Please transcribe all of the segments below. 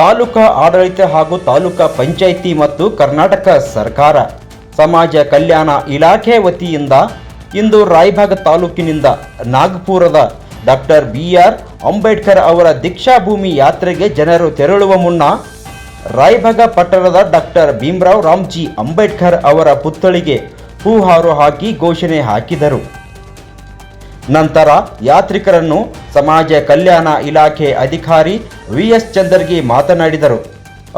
ತಾಲೂಕಾ ಆಡಳಿತ ಹಾಗೂ ತಾಲೂಕಾ ಪಂಚಾಯಿತಿ ಮತ್ತು ಕರ್ನಾಟಕ ಸರ್ಕಾರ, ಸಮಾಜ ಕಲ್ಯಾಣ ಇಲಾಖೆ ವತಿಯಿಂದ ಇಂದು ರಾಯಭಾಗ ತಾಲೂಕಿನಿಂದ ನಾಗಪುರದ ಡಾಕ್ಟರ್ ಬಿ ಆರ್ ಅಂಬೇಡ್ಕರ್ ಅವರ ದೀಕ್ಷಾಭೂಮಿ ಯಾತ್ರೆಗೆ ಜನರು ತೆರಳುವ ಮುನ್ನ ರಾಯಭಾಗ ಪಟ್ಟಣದ ಡಾಕ್ಟರ್ ಭೀಮರಾವ್ ರಾಮ್ಜಿ ಅಂಬೇಡ್ಕರ್ ಅವರ ಪುತ್ಥಳಿಗೆ ಹೂಹಾರು ಹಾಕಿ ಘೋಷಣೆ ಹಾಕಿದರು. ನಂತರ ಯಾತ್ರಿಕರನ್ನು ಸಮಾಜ ಕಲ್ಯಾಣ ಇಲಾಖೆ ಅಧಿಕಾರಿ ವಿ ಎಸ್ ಚಂದರ್ಗಿ ಮಾತನಾಡಿದರು.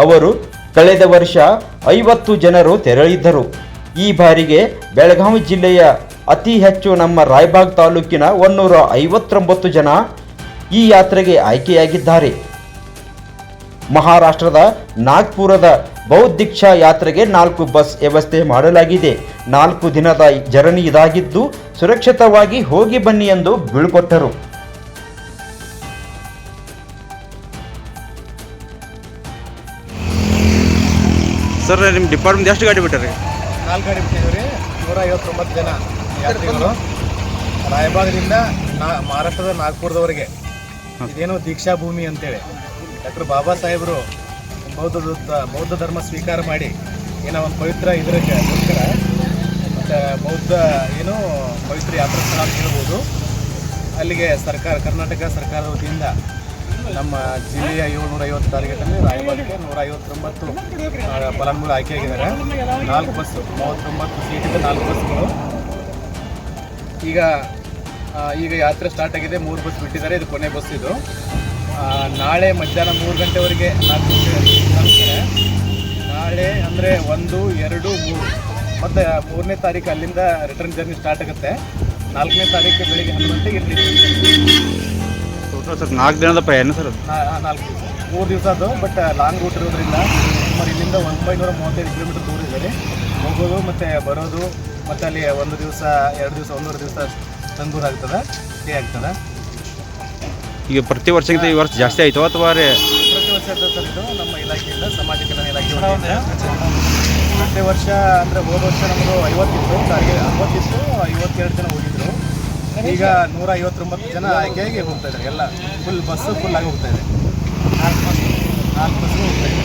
ಅವರು, ಕಳೆದ ವರ್ಷ ಐವತ್ತು ಜನರು ತೆರಳಿದ್ದರು. ಈ ಬಾರಿಗೆ ಬೆಳಗಾವಿ ಜಿಲ್ಲೆಯ ಅತಿ ಹೆಚ್ಚು ನಮ್ಮ ರಾಯಬಾಗ್ ತಾಲೂಕಿನ ಒನ್ನೂರ ಐವತ್ತೊಂಬತ್ತು ಜನ ಈ ಯಾತ್ರೆಗೆ ಆಯ್ಕೆಯಾಗಿದ್ದಾರೆ. ಮಹಾರಾಷ್ಟ್ರದ ನಾಗ್ಪುರದ ಬೌದ್ಧಿಕ್ಷಾ ಯಾತ್ರೆಗೆ ನಾಲ್ಕು ಬಸ್ ವ್ಯವಸ್ಥೆ ಮಾಡಲಾಗಿದೆ. ನಾಲ್ಕು ದಿನದ ಜರ್ನಿ ಇದಾಗಿದ್ದು ಸುರಕ್ಷಿತವಾಗಿ ಹೋಗಿ ಬನ್ನಿ ಎಂದು ಬೀಳ್ಕೊಟ್ಟರು. ಸರ್ ನಿಮ್ಮ ಡಿಪಾರ್ಟ್ಮೆಂಟ್ ಎಷ್ಟು ಗಾಡಿ ಬಿಟ್ಟರಿ? ನಾಲ್ಕು ಗಾಡಿ ಬಿಟ್ಟಿದ್ದೀವಿ ನೂರ ಐವತ್ತೊಂಬತ್ತು ಜನ ಯಾತ್ರಿಗಳು. ರಾಯಬಾಗದಿಂದ ನಾ ಮಹಾರಾಷ್ಟ್ರದ ನಾಗ್ಪುರದವರೆಗೆ. ಇದೇನು ದೀಕ್ಷಾ ಭೂಮಿ ಅಂತೇಳಿ. ಡಾಕ್ಟರ್ ಬಾಬಾ ಸಾಹೇಬರು ಬೌದ್ಧ ಧರ್ಮ- ಬೌದ್ಧ ಧರ್ಮ ಸ್ವೀಕಾರ ಮಾಡಿ ಏನೋ ಒಂದು ಪವಿತ್ರ ಮತ್ತು ಬೌದ್ಧ ಏನು ಪವಿತ್ರ ಯಾತ್ರಾ ಸ್ಥಳ ಅಂತ ಹೇಳ್ಬೋದು. ಅಲ್ಲಿಗೆ ಸರ್ಕಾರ, ಕರ್ನಾಟಕ ಸರ್ಕಾರದ ವತಿಯಿಂದ ನಮ್ಮ ಜಿಲ್ಲೆಯ ಏಳ್ನೂರ ಐವತ್ತು ಟಾರ್ಗೆಟಲ್ಲಿ ರಾಯಬಾಗಕ್ಕೆ ನೂರ ಐವತ್ತೊಂಬತ್ತು ಫಲಾನುಭವಿ ಫಲಾನುಭವಿಗಳು ಆಯ್ಕೆಯಾಗಿದ್ದಾರೆ. ನಾಲ್ಕು ಬಸ್ಸು ಮೂವತ್ತೊಂಬತ್ತು ಸೀಟಿಂದ ನಾಲ್ಕು ಬಸ್ಗಳು. ಈಗ ಈಗ ಯಾತ್ರೆ ಸ್ಟಾರ್ಟ್ ಆಗಿದೆ. ಮೂರು ಬಸ್ ಬಿಟ್ಟಿದ್ದಾರೆ. ಇದು ಕೊನೆ ಬಸ್ ಇದು. ನಾಳೆ ಮಧ್ಯಾಹ್ನ ಮೂರು ಗಂಟೆವರೆಗೆ ನಾಲ್ಕು. ನಾಳೆ ಅಂದರೆ ಒಂದು, ಎರಡು, ಮೂರು. ಮತ್ತು ಮೂರನೇ ತಾರೀಕು ಅಲ್ಲಿಂದ ರಿಟರ್ನ್ ಜರ್ನಿ ಸ್ಟಾರ್ಟ್ ಆಗುತ್ತೆ. ನಾಲ್ಕನೇ ತಾರೀಕು ಬೆಳಿಗ್ಗೆ ಹನ್ನೊಂದು ಗಂಟೆಗೆ ಇರಲಿ. ಟೋಟಲ್ ಸರ್ ನಾಲ್ಕು ದಿನದ ಪ್ರಯಾಣ ಸರ್ ನಾಲ್ಕು ದಿವಸ. ಮೂರು ದಿವಸ ಅದು ಬಟ್ ಲಾಂಗ್ ರೂಟ್ ಇರೋದ್ರಿಂದ ಸುಮಾರು ಇಲ್ಲಿಂದ ಒಂಬೈನೂರ ಮೂವತ್ತೈದು ಕಿಲೋಮೀಟರ್ ದೂರ ಇದೆ. ಹೋಗೋದು ಮತ್ತು ಬರೋದು ಮತ್ತು ಅಲ್ಲಿ ಒಂದು ದಿವಸ ಎರಡು ದಿವಸ ಒಂದೂವರೆ ದಿವಸ ತಂದೂರು ಆಗ್ತದೆ ಸ್ಟೇ ಆಗ್ತದೆ. ಈಗ ಪ್ರತಿ ವರ್ಷಕ್ಕಿಂತ ಈ ವರ್ಷ ಜಾಸ್ತಿ ಆಯಿತು ಅಥವಾ ಪ್ರತಿ ವರ್ಷ ಸರ್ ಇದು ನಮ್ಮ ಇಲಾಖೆಯಿಂದ ಸಮಾಜ ಕಲ್ಯಾಣ ಇಲಾಖೆ ಪ್ರತಿ ವರ್ಷ ಅಂದರೆ ಹೋದ ವರ್ಷ ನಮ್ಮದು ಐವತ್ತಿತ್ತು ಟಾರ್ಗೆಟ್ ಅರವತ್ತಿತ್ತು, ಐವತ್ತೆರಡು ಜನ ಹೋಗಿದ್ರು. ಈಗ ನೂರ ಐವತ್ತೊಂಬತ್ತು ಜನ ಆಯ್ಕೆಯಾಗಿ ಹೋಗ್ತಾ ಇದ್ದಾರೆ. ಎಲ್ಲ ಫುಲ್ ಬಸ್ಸು ಫುಲ್ ಆಗಿ ಹೋಗ್ತಾ ಇದೆ. ನಾಲ್ಕು ಬಸ್ಸು ನಾಲ್ಕು ಬಸ್ಸು ಹೋಗ್ತಾ ಇದೆ.